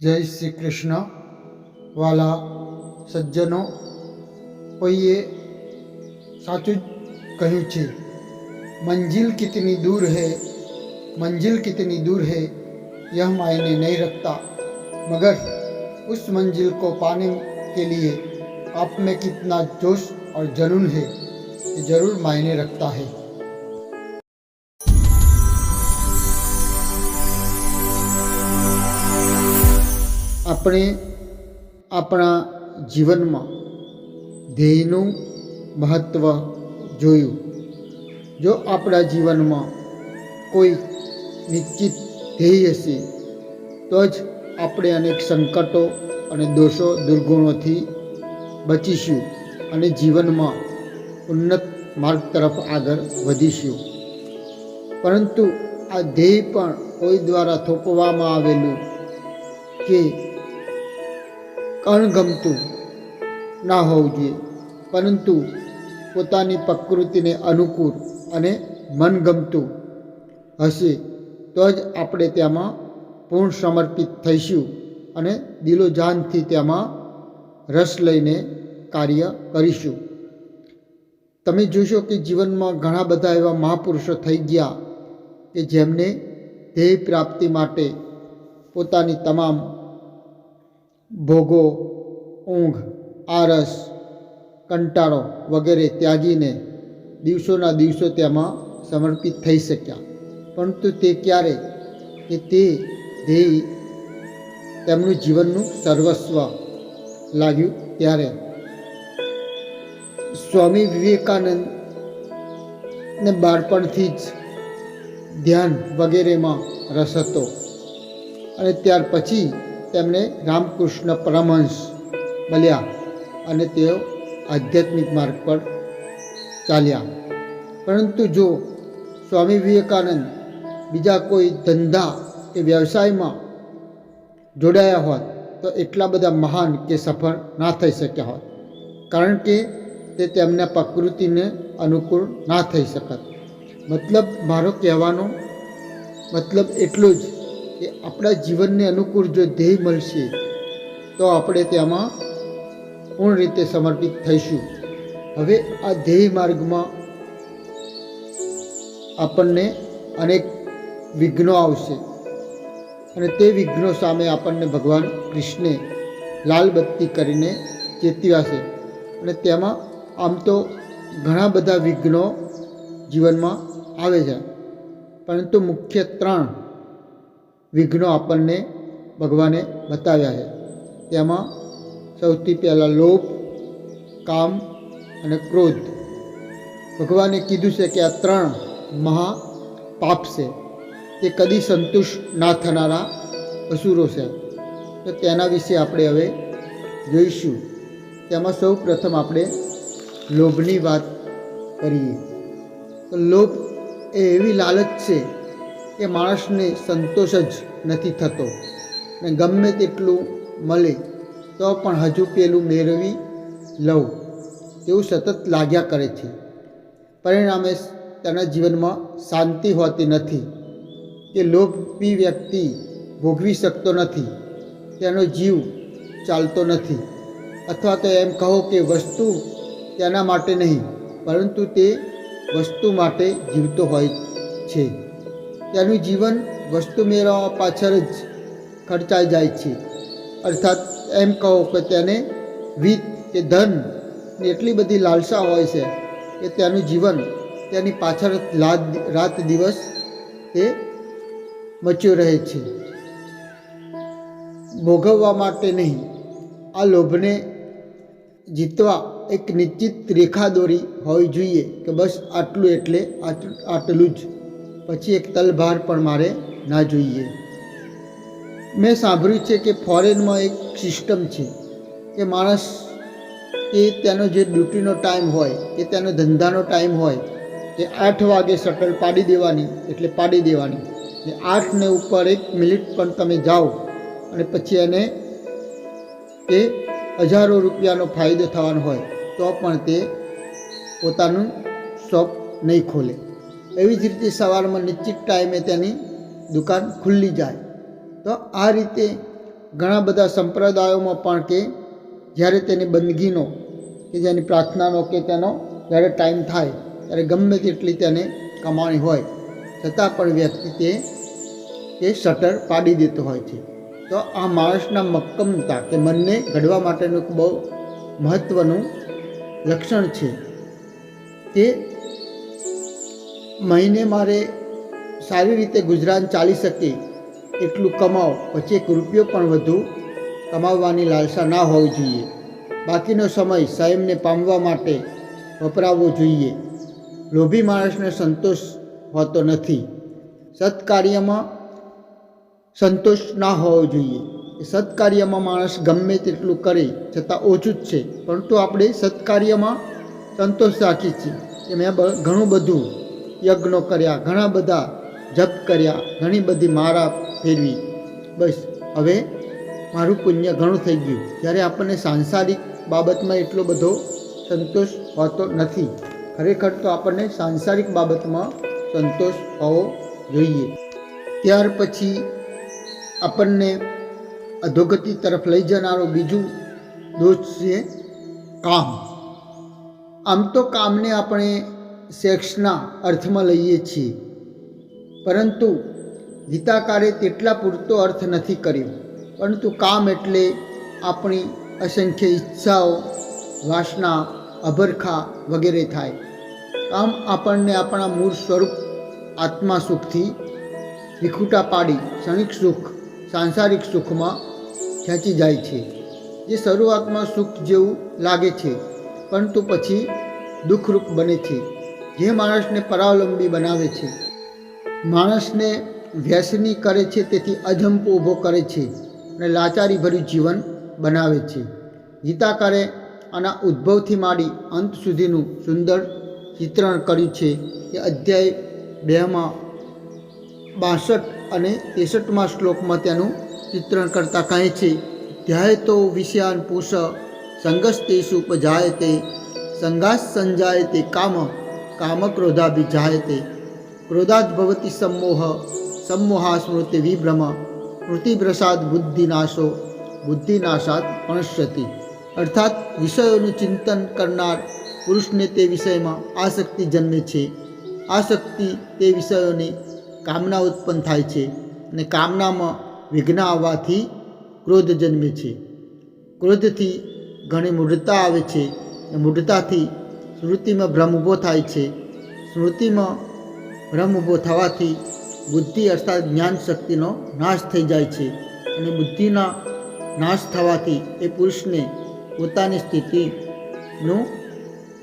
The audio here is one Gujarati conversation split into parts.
जय श्री कृष्ण વાલા સજ્જનો ये સાચું कहूँ छे मंजिल कितनी दूर है, मंजिल कितनी दूर है, यह मायने नहीं रखता। मगर उस मंजिल को पाने के लिए आप में कितना जोश और जनून है, ये ज़रूर मायने रखता है। આપણે આપણા જીવનમાં ધ્યેયનું મહત્ત્વ જોયું. જો આપણા જીવનમાં કોઈ નિશ્ચિત ધ્યેય હશે, તો જ આપણે અનેક સંકટો અને દોષો દુર્ગુણોથી બચીશું અને જીવનમાં ઉન્નત માર્ગ તરફ આગળ વધીશું. પરંતુ આ ધ્યેય પણ કોઈ દ્વારા થોપવામાં આવેલું કે અણગમતું ના હોવું જોઈએ. પરંતુ પોતાની પ્રકૃતિને અનુકૂળ અને મનગમતું હશે તો જ આપણે તેમાં પૂર્ણ સમર્પિત થઈશું અને દિલોજાનથી તેમાં રસ લઈને કાર્ય કરીશું. તમે જોશો કે જીવનમાં ઘણા બધા એવા મહાપુરુષો થઈ ગયા કે જેમને ધ્યેય પ્રાપ્તિ માટે પોતાની તમામ ભોગો, ઊંઘ, આરસ, કંટાળો વગેરે ત્યાગીને દિવસોના દિવસો તેમાં સમર્પિત થઈ શક્યા. પરંતુ તે ક્યારે? કે તે ધ્યેય તેમનું જીવનનું સર્વસ્વ લાગ્યું ત્યારે? સ્વામી વિવેકાનંદ ને બાળપણથી જ ધ્યાન વગેરેમાં રસ હતો. અને ત્યાર પછી તેમને રામકૃષ્ણ પરમહંસ મળ્યા અને તેઓ આધ્યાત્મિક માર્ગ પર ચાલ્યા. પરંતુ જો સ્વામી વિવેકાનંદ બીજા કોઈ ધંધા કે વ્યવસાયમાં જોડાયા હોત, તો એટલા બધા મહાન કે સફળ ના થઈ શક્યા હોત. કારણ કે તે તેમના પ્રકૃતિને અનુકૂળ ના થઈ શકત. મતલબ મારો કહેવાનો મતલબ એટલું જ કે આપણા જીવનને અનુકૂળ જો ધ્યેય મળશે, તો આપણે તેમાં પૂર્ણ રીતે સમર્પિત થઈશું. હવે આ ધ્યેય માર્ગમાં આપણને અનેક વિઘ્નો આવશે અને તે વિઘ્નો સામે આપણને ભગવાન કૃષ્ણે લાલ બત્તી કરીને ચેતવ્યા છે અને તેમાં આમ તો ઘણા બધા વિઘ્નો જીવનમાં આવે છે. પરંતુ મુખ્ય ત્રણ વિઘ્નો આપણને ભગવાને બતાવ્યા છે. તેમાં સૌથી પહેલાં લોભ, કામ અને ક્રોધ. ભગવાને કીધું છે કે આ ત્રણ મહા પાપ છે. તે કદી સંતુષ્ટ ના થનારા અસુરો છે. તો તેના વિશે આપણે હવે જોઈશું. તેમાં સૌ પ્રથમ આપણે લોભની વાત કરીએ. તો લોભ એ એવી લાલચ છે કે માણસને સંતોષ જ નથી થતો. ને ગમે તેટલું મળે, તો પણ હજુ પેલું મેળવી લઉં. તેવું સતત લાગ્યા કરે છે. પરિણામે તેના જીવનમાં શાંતિ હોતી નથી. કે લોભી વ્યક્તિ ભોગવી શકતો નથી. તેનો જીવ ચાલતો નથી. અથવા તો એમ કહો કે વસ્તુ તેના માટે નહીં, પરંતુ તે વસ્તુ માટે જીવતો હોય છે. તેનું જીવન વસ્તુ મેળવવા પાછળ જ ખર્ચાઈ જાય છે. અર્થાત એમ કહો કે તેને વિત કે ધન એટલી બધી લાલસા હોય છે કે તેનું જીવન તેની પાછળ રાત દિવસ તે મચ્યો રહે છે. ભોગવવા માટે નહીં, આ લોભને જીતવા એક નિશ્ચિત રેખા દોરી હોવી જોઈએ કે બસ આટલું એટલે આટલું જ. પછી એક તલભાર પણ મારે ના જોઈએ. મેં સાંભળ્યું છે કે ફોરેનમાં એક સિસ્ટમ છે કે માણસ એ તેનો જે ડ્યુટીનો ટાઈમ હોય કે તેનો ધંધાનો ટાઈમ હોય કે આઠ વાગે શટલ પાડી દેવાની, એટલે પાડી દેવાની. ને આઠને ઉપર એક મિનિટ પણ તમે જાઓ અને પછી એને એ હજારો રૂપિયાનો ફાયદો થવાનો હોય તો પણ તે પોતાનું શોપ નહીં ખોલે. એવી જ રીતે સવારમાં નિશ્ચિત ટાઈમે તેની દુકાન ખુલ્લી જાય. તો આ રીતે ઘણા બધા સંપ્રદાયોમાં પણ કે જ્યારે તેની બંદગીનો કે જેની પ્રાર્થનાનો કે તેનો જ્યારે ટાઈમ થાય, ત્યારે ગમે તેટલી તેને કમાણી હોય, છતાં પણ વ્યક્તિ તે એ શટર પાડી દેતો હોય છે. તો આ માણસના મક્કમતા કે મનને ઘડવા માટેનું બહુ મહત્ત્વનું લક્ષણ છે. તે મહિને મારે સારી રીતે ગુજરાન ચાલી શકે એટલું કમાઓ, પછી એક રૂપિયો પણ વધુ કમાવવાની લાલસા ના હોવી જોઈએ. બાકીનો સમય સંયમને પામવા માટે વપરાવવો જોઈએ. લોભી માણસને સંતોષ હોતો નથી. સત્કાર્યમાં સંતોષ ના હોવો જોઈએ. સત્કાર્યમાં માણસ ગમે તેટલું કરે છતાં ઓછું જ છે. પરંતુ આપણે સત્કાર્યમાં સંતોષ રાખીએ છીએ. કે મેં ઘણું બધું યજ્ઞો કર્યા, ઘણા બધા જપ કર્યા, ઘણી બધી મારા ફેરવી. બસ, હવે મારું પુણ્ય ઘણું થઈ ગયું. જ્યારે આપણને સાંસારિક બાબતમાં એટલો બધો સંતોષ હોતો નથી, ખરેખર તો આપણને સાંસારિક બાબતમાં સંતોષ હોવો જોઈએ. ત્યાર પછી આપણને અધોગતિ તરફ લઈ જનારો બીજું દોષ છે કામ. આમ તો કામને આપણે સેક્સના અર્થમાં લઈએ છીએ. પરંતુ ગીતાકારે તેટલા પૂરતો અર્થ નથી કર્યો. પરંતુ કામ એટલે આપણી અસંખ્ય ઈચ્છાઓ, વાસના, અભરખા વગેરે થાય. કામ આપણને આપણા મૂળ સ્વરૂપ, આત્મા સુખથી વિખૂટા પાડી ક્ષણિક સુખ, સાંસારિક સુખમાં ખેંચી જાય છે. જે શરૂઆતમાં સુખ જેવું લાગે છે, પરંતુ પછી દુઃખરૂપ બને છે. જે માણસને પરાવલંબી બનાવે છે, માણસને વ્યસની કરે છે, તેથી અજંપો ઊભો કરે છે અને લાચારીભર્યું જીવન બનાવે છે. ગીતાકારે આના ઉદ્ભવથી માંડી અંત સુધીનું સુંદર ચિત્રણ કર્યું છે એ અધ્યાય બેમાં બાસઠ અને ત્રેસઠમાં શ્લોકમાં તેનું ચિત્રણ કરતાં કહે છે, ધ્યાય તો વિષયાન પુષ સંગસ્તેષુ ઉપજાયતે સંઘાસ સંજાય તે કામ ક્રોધાદ ભવતી સમોહ સમોહા સ્મૃતિ વિભ્રમ સ્મૃતિભ્રસાદ બુદ્ધિનાશો બુદ્ધિનાશાત પણશ્યતિ અર્થાત વિષયોનું ચિંતન કરનાર પુરુષને તે વિષયમાં આસક્તિ જન્મે છે આસક્તિ તે વિષયોની કામના ઉત્પન્ન થાય છે અને કામનામાં વિઘ્ન આવવાથી ક્રોધ જન્મે છે ક્રોધથી ઘણી મૂઢતા આવે છે મૂઢતાથી સ્મૃતિમાં ભ્રમ ઊભો થાય છે. સ્મૃતિમાં ભ્રમ ઊભો થવાથી બુદ્ધિ અર્થાત જ્ઞાન શક્તિનો નાશ થઈ જાય છે અને બુદ્ધિના નાશ થવાથી એ પુરુષને પોતાની સ્થિતિનું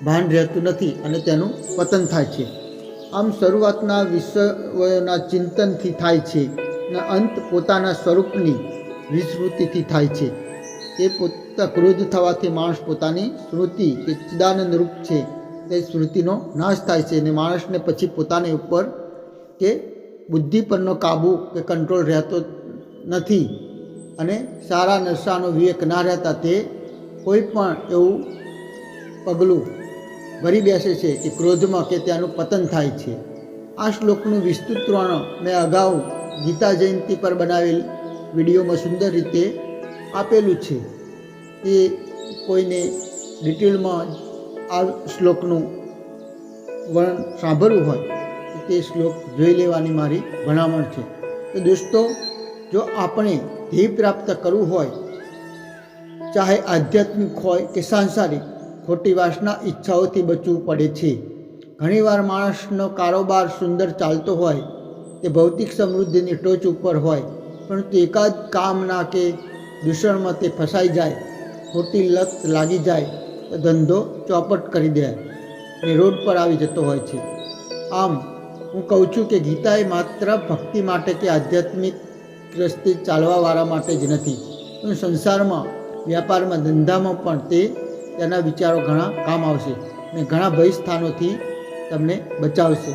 ભાન રહેતું નથી અને તેનું પતન થાય છે. આમ શરૂઆતના વિષયોના ચિંતનથી થાય છે અને અંત પોતાના સ્વરૂપની વિસ્મૃતિથી થાય છે. તે પોતા ક્રોધ થવાથી માણસ પોતાની સ્મૃતિ કે ચિદાનંદ રૂપ છે. તે સ્મૃતિનો નાશ થાય છે અને માણસને પછી પોતાની ઉપર કે બુદ્ધિ પરનો કાબુ કે કંટ્રોલ રહેતો નથી અને સારા નશાનો વિવેક ના રહેતા તે કોઈ પણ એવું પગલું ભરી બેસે છે કે ક્રોધમાં કે ત્યાંનું પતન થાય છે. આ શ્લોકનું વિસ્તૃત વર્ણન મેં અગાઉ ગીતા જયંતિ પર બનાવેલ વિડીયોમાં સુંદર રીતે આપેલું છે. એ કોઈને ડિટેલમાં આ શ્લોકનું વર્ણન સાંભળવું હોય, તો શ્લોક જોઈ લેવાની મારી ભલામણ છે. તો દોસ્તો, જો આપણે ધ્યેય પ્રાપ્ત કરવું હોય, ચાહે આધ્યાત્મિક હોય કે સાંસારિક, ખોટી વાસના ઈચ્છાઓથી બચવું પડે છે. ઘણીવાર માણસનો કારોબાર સુંદર ચાલતો હોય, તે ભૌતિક સમૃદ્ધિની ટોચ ઉપર હોય, પરંતુ એકાદ કામના કે દૂષણમાં તે ફસાઈ જાય ખોટી લત લાગી જાય તો ધંધો ચોપટ કરી દે અને રોડ પર આવી જતો હોય છે. આમ, હું કહું છું કે ગીતા એ માત્ર ભક્તિ માટે કે આધ્યાત્મિક દ્રષ્ટિ ચાલવાવાળા માટે જ નથી, પણ સંસારમાં, વ્યાપારમાં, ધંધામાં પણ તે તેના વિચારો ઘણા કામ આવશે અને ઘણા ભય સ્થાનોથી તમને બચાવશે.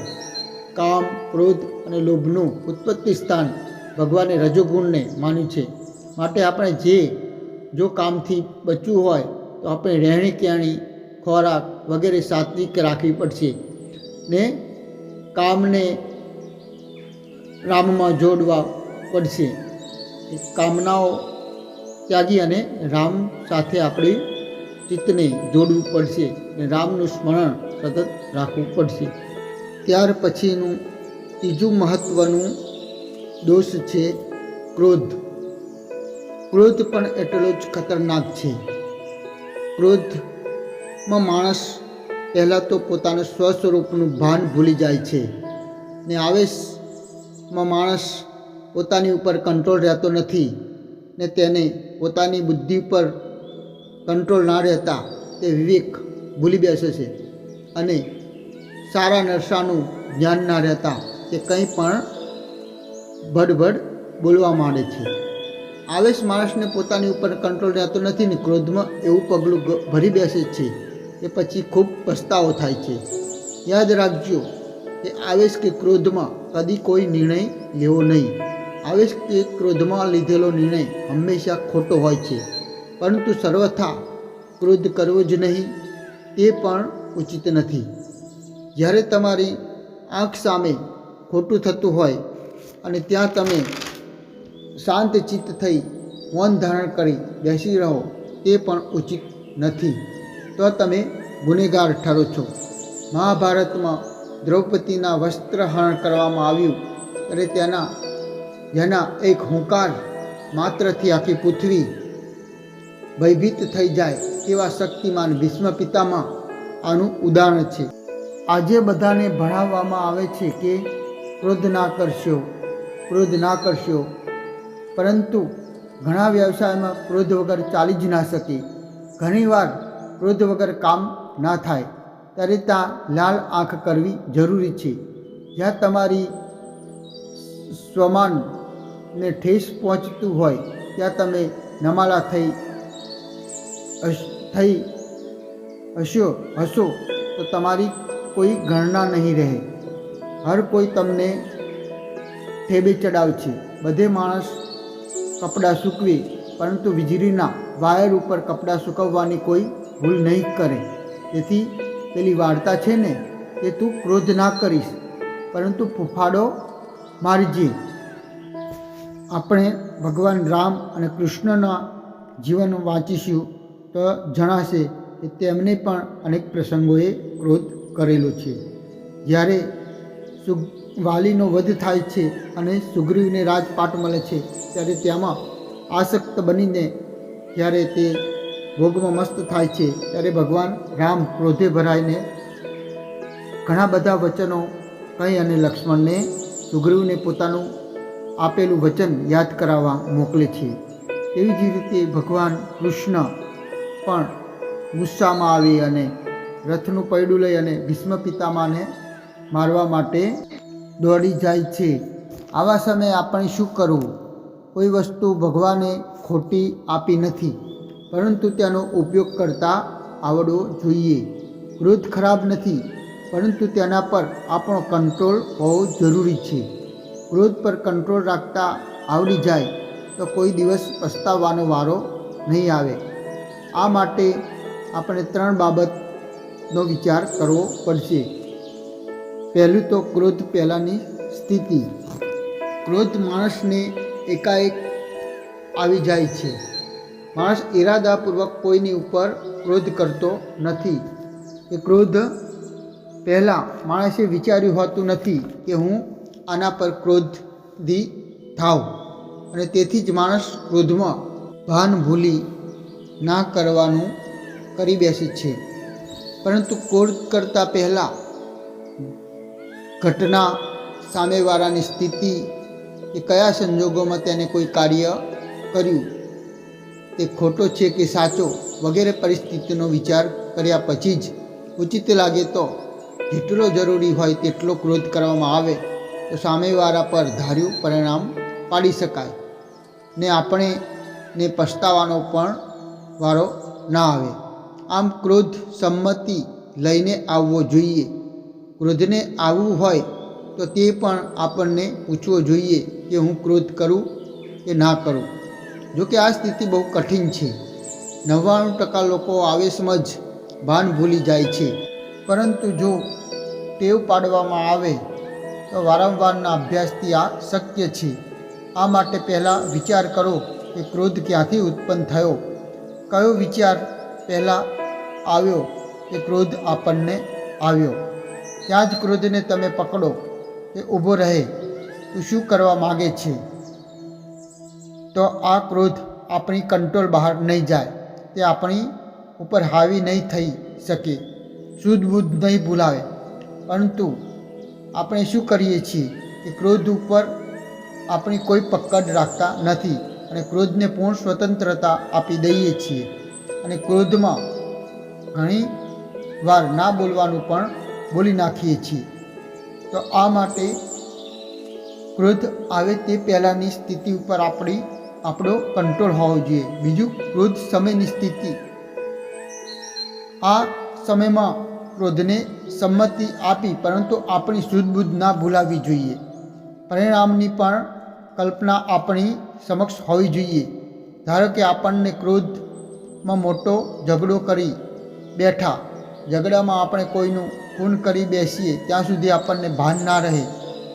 કામ, ક્રોધ અને લોભનું ઉત્પત્તિ સ્થાન ભગવાને રજોગુણને માન્યું છે. માટે આપણે જે જો કામથી બચવું હોય, તો આપણે રહેણી કહેણી, ખોરાક વગેરે સાત્વિક રાખવી પડશે. ને કામને રામમાં જોડવા પડશે. કામનાઓ ત્યાગી અને રામ સાથે આપણે ચિત્તને જોડવું પડશે અને રામનું સ્મરણ સતત રાખવું પડશે. ત્યાર પછીનું ત્રીજું મહત્ત્વનું દોષ છે ક્રોધ. ક્રોધ પણ એટલો જ ખતરનાક છે. ક્રોધમાં માણસ પહેલાં તો પોતાના સ્વસ્વરૂપનું ભાન ભૂલી જાય છે ને આવેશમાં માણસ પોતાની ઉપર કંટ્રોલ રહેતો નથી ને તેને પોતાની બુદ્ધિ પર કંટ્રોલ ના રહેતા તે વિવેક ભૂલી બેસે છે અને સારા નરસાનું જ્ઞાન ના રહેતા તે કંઈ પણ ભડભડ બોલવા માંડે છે. આવેશ માણસને પોતાની ઉપર કંટ્રોલ રહેતો નથી ને ક્રોધમાં એવું પગલું ભરી બેસે છે. એ પછી ખૂબ પસ્તાવો થાય છે. યાદ રાખજો કે આવેશ કે ક્રોધમાં કદી કોઈ નિર્ણય લેવો નહીં. આવેશ કે ક્રોધમાં લીધેલો નિર્ણય હંમેશા ખોટો હોય છે. પરંતુ સર્વથા ક્રોધ કરવો જ નહીં તે પણ ઉચિત નથી. જ્યારે તમારી આંખ સામે ખોટું થતું હોય અને ત્યાં તમે શાંત ચિત્ત થઈ મૌન ધારણ કરી બેસી રહો, તે પણ ઉચિત નથી. તો તમે ગુનેગાર ઠરો છો. મહાભારતમાં દ્રૌપદીના વસ્ત્રહરણ કરવામાં આવ્યું ત્યારે તેના, જેના એક હુંકાર માત્રથી આખી પૃથ્વી ભયભીત થઈ જાય તેવા શક્તિમાન ભીષ્મ પિતામાં આનું ઉદાહરણ છે. આજે બધાને ભણાવવામાં આવે છે કે ક્રોધ ના કરશો, ક્રોધ ના કરશો. પરંતુ ઘણા વ્યવસાયમાં ક્રોધ વગર ચાલી જ ના શકે. ઘણીવાર ક્રોધ વગર કામ ના થાય. ત્યારે ત્યાં લાલ આંખ કરવી જરૂરી છે. જ્યાં તમારી સ્વમાનને ઠેસ પહોંચતું હોય, ત્યાં તમે નમાલા થઈ થઈ હશો હશો, તો તમારી કોઈ ગણના નહીં રહે. હર કોઈ તમને ઠેબે ચડાવશે બધે માણસ કપડાં સૂકવે, પરંતુ વીજળીના વાયર ઉપર કપડાં સૂકવવાની કોઈ ભૂલ નહીં કરે. તેથી પેલી વાર્તા છે ને એ તું ક્રોધ ના કરીશ, પરંતુ ફૂફાડો મારજે આપણે ભગવાન રામ અને કૃષ્ણના જીવન વાંચીશું તો જણાશે કે તેમને પણ અનેક પ્રસંગોએ ક્રોધ કરેલો છે. જ્યારે સુ વાલીનો વધ થાય છે અને સુગ્રીવને રાજપાટ મળે છે, ત્યારે તેમાં આસક્ત બનીને જ્યારે તે ભોગમાં મસ્ત થાય છે, ત્યારે ભગવાન રામ ક્રોધે ભરાઈને ઘણા બધા વચનો કહી અને લક્ષ્મણને સુગ્રીવને પોતાનું આપેલું વચન યાદ કરાવવા મોકલે છે. એવી જ રીતે ભગવાન કૃષ્ણ પણ ગુસ્સામાં આવી અને રથનું પૈડું લઈ અને ભીષ્મ પિતામાને મારવા માટે દોડી જાય છે. આવા સમયે આપણે શું કરવું? કોઈ વસ્તુ ભગવાને ખોટી આપી નથી, પરંતુ તેનો ઉપયોગ કરતા આવડવો જોઈએ. ક્રોધ ખરાબ નથી, પરંતુ તેના પર આપણો કંટ્રોલ હોવો જરૂરી છે. ક્રોધ પર કંટ્રોલ રાખતા આવડી જાય તો કોઈ દિવસ પસ્તાવવાનો વારો નહીં આવે. આ માટે આપણે ત્રણ બાબતનો વિચાર કરવો પડશે. પહેલું તો ક્રોધ પહેલાંની સ્થિતિ. ક્રોધ માણસને એકાએક આવી જાય છે. માણસ ઈરાદાપૂર્વક કોઈની ઉપર ક્રોધ કરતો નથી. એ ક્રોધ પહેલાં માણસે વિચાર્યું હોતું નથી કે હું આના પર ક્રોધથી થાવ અને તેથી જ માણસ ક્રોધમાં ભાન ભૂલી ના કરવાનું કરી બેસે છે. પરંતુ ક્રોધ કરતાં પહેલાં ઘટના સામેવાળાની સ્થિતિ કે કયા સંજોગોમાં તેને કોઈ કાર્ય કર્યું, તે ખોટો છે કે સાચો વગેરે પરિસ્થિતિનો વિચાર કર્યા પછી જ ઉચિત લાગે તો જેટલો જરૂરી હોય તેટલો ક્રોધ કરવામાં આવે તો સામેવાળા પર ધાર્યું પરિણામ પાડી શકાય. ને આપણે ને પછતાવાનો પણ વારો ના આવે. આમ ક્રોધ સંમતિ લઈને આવવો જોઈએ. ક્રોધને આવવું હોય તો તે પણ આપણને પૂછવો જોઈએ કે હું ક્રોધ કરું કે ના કરું. જોકે આ સ્થિતિ બહુ કઠિન છે. નવ્વાણું ટકા લોકો આવેશમાં જ ભાન ભૂલી જાય છે. પરંતુ જો ટેવ પાડવામાં આવે તો વારંવારના અભ્યાસથી આ શક્ય છે. આ માટે પહેલાં વિચાર કરો કે ક્રોધ ક્યાંથી ઉત્પન્ન થયો? કયો વિચાર પહેલાં આવ્યો કે ક્રોધ આપણને આવ્યો? ત્યાં જ ક્રોધને તમે પકડો, એ ઊભો રહે, તું શું કરવા માગે છે? તો આ ક્રોધ આપણી કંટ્રોલ બહાર નહીં જાય, તે આપણી ઉપર હાવી નહીં થઈ શકે શુદ્ધ બુદ્ધ નહીં ભૂલાવે. પરંતુ આપણે શું કરીએ છીએ કે ક્રોધ ઉપર આપણી કોઈ પકડ રાખતા નથી અને ક્રોધને પૂર્ણ સ્વતંત્રતા આપી દઈએ છીએ. અને ક્રોધમાં ઘણી વાર ના બોલવાનું પણ બોલી નાખીએ છીએ. તો આ માટે ક્રોધ આવે તે પહેલાંની સ્થિતિ ઉપર આપણી, આપણો કંટ્રોલ હોવો જોઈએ. બીજું, ક્રોધ સમયની સ્થિતિ. આ સમયમાં ક્રોધને સંમતિ આપી, પરંતુ આપણી સુધબુદ્ધ બુદ્ધ ના ભૂલાવી જોઈએ. પરિણામની પણ કલ્પના આપણી સમક્ષ હોવી જોઈએ. ધારો કે આપણને ક્રોધમાં મોટો ઝઘડો કરી બેઠા. ઝઘડામાં આપણે કોઈનું ખૂન કરી બેસીએ, ત્યાં સુધી આપણને ભાન ના રહે,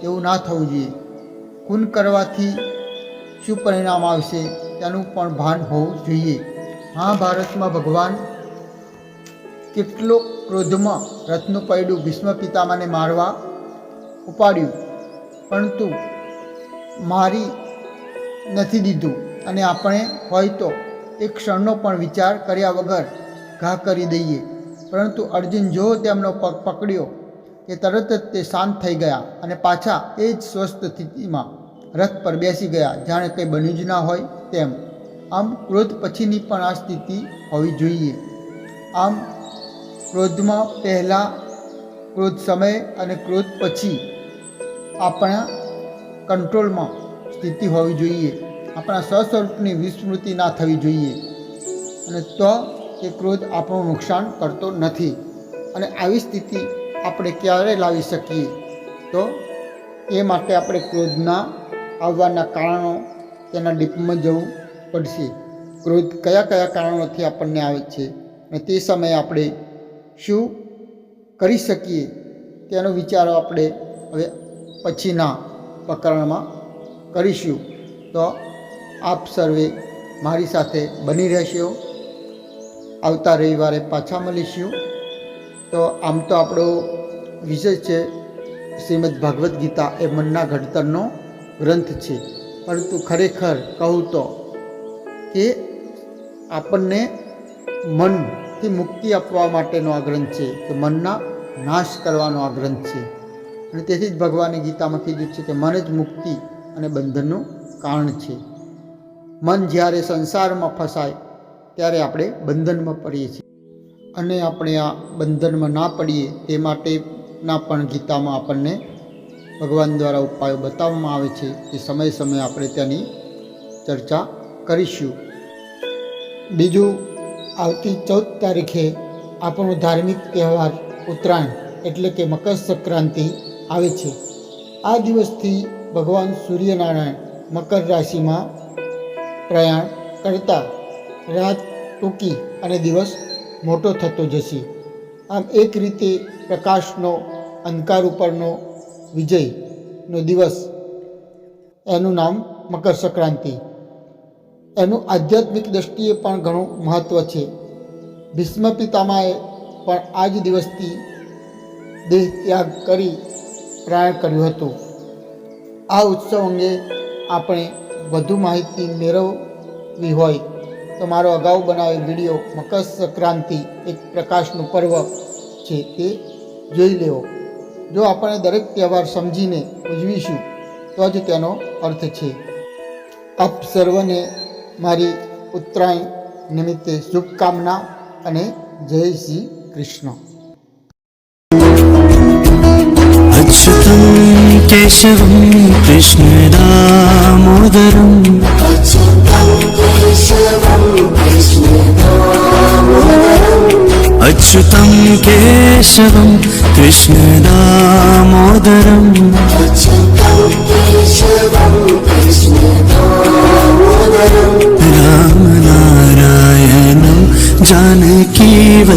એવું ના થવું જોઈએ. ખૂન કરવાથી શું પરિણામ આવશે, તેનું પણ ભાન હોવું જોઈએ. મહાભારતમાં ભગવાન કેટલો ક્રોધમાં રથનું પૈડું ભીષ્મ પિતામાને મારવા ઉપાડ્યું, પરંતુ મારી નથી દીધું. અને આપણે હોય તો એક ક્ષણનો પણ વિચાર કર્યા વગર ઘા કરી દઈએ. પરંતુ અર્જુન જો તેમનો પગ પકડ્યો કે તરત જ તે શાંત થઈ ગયા અને પાછા એ જ સ્વસ્થ સ્થિતિમાં રથ પર બેસી ગયા. જાણે કંઈ બન્યું જ ના હોય તેમ. આમ ક્રોધ પછીની પણ આ સ્થિતિ હોવી જોઈએ. આમ ક્રોધમાં પહેલાં ક્રોધ સમય અને ક્રોધ પછી આપણા કંટ્રોલમાં સ્થિતિ હોવી જોઈએ. આપણા સ્વસ્વરૂપની વિસ્મૃતિ ના થવી જોઈએ. અને તો તે ક્રોધ આપણું નુકસાન કરતો નથી. અને આવી સ્થિતિ આપણે ક્યારે લાવી શકીએ? તો એ માટે આપણે ક્રોધના આવવાના કારણો તેના ડીપમાં જવું પડશે. ક્રોધ કયા કયા કારણોથી આપણને આવે છે અને તે સમયે આપણે શું કરી શકીએ? તેનો વિચારો આપણે હવે પછીના પ્રકરણમાં કરીશું. તો આપ સર્વે મારી સાથે બની રહેશો. આવતા રવિવારે પાછા મળીશું. તો આમ તો આપણો વિષય છે શ્રીમદ ભાગવદ્ ગીતા એ મનના ઘડતરનો ગ્રંથ છે. પરંતુ ખરેખર કહું તો કે આપણને મનથી મુક્તિ આપવા માટેનો આ ગ્રંથ છે કે મનના નાશ કરવાનો આ ગ્રંથ છે. અને તેથી જ ભગવાને ગીતામાં કીધું છે કે મન જ મુક્તિ અને બંધનનું કારણ છે. મન જ્યારે સંસારમાં ફસાય ત્યારે આપણે બંધનમાં પડીએ છીએ. અને આપણે આ બંધનમાં ના પડીએ તે માટેના પણ ગીતામાં આપણને ભગવાન દ્વારા ઉપાયો બતાવવામાં આવે છે કે સમય સમયે આપણે તેની ચર્ચા કરીશું. બીજું, આવતી ચૌદ તારીખે આપણો ધાર્મિક તહેવાર ઉત્તરાયણ, એટલે કે મકર સંક્રાંતિ આવે છે. આ દિવસથી ભગવાન સૂર્યનારાયણ મકર રાશિમાં પ્રયાણ કરતા રાત ટૂંકી અને દિવસ મોટો થતો જશે. આમ એક રીતે પ્રકાશનો, અંધકાર ઉપરનો વિજયનો દિવસ એનું નામ મકર સંક્રાંતિ. એનું આધ્યાત્મિક દ્રષ્ટિએ પણ ઘણું મહત્ત્વ છે. ભીષ્મ પિતામાએ પણ આ જ દિવસથી દેહ ત્યાગ કરી પ્રયાણ કર્યું હતું. આ ઉત્સવ અંગે આપણે વધુ માહિતી મેળવવી હોય તો મારો અગાઉ બનાવેલ વિડીયો મકર સંક્રાંતિ એક પ્રકાશનું પર્વ છે તે જોઈ લેવો જો આપણે દરેક તહેવાર સમજીને ઉજવીશું તો જ તેનો અર્થ છે આપ સર્વને મારી ઉત્તરાયણ નિમિત્તે શુભકામના અને જય શ્રી કૃષ્ણ अच्युतं केशवं कृष्णदामोदरम् अच्युतं केशवं कृष्णदामोदरम् अच्युतं केशवं कृष्णदामोदरम्। रामनारायणं जानकीवल्लभम्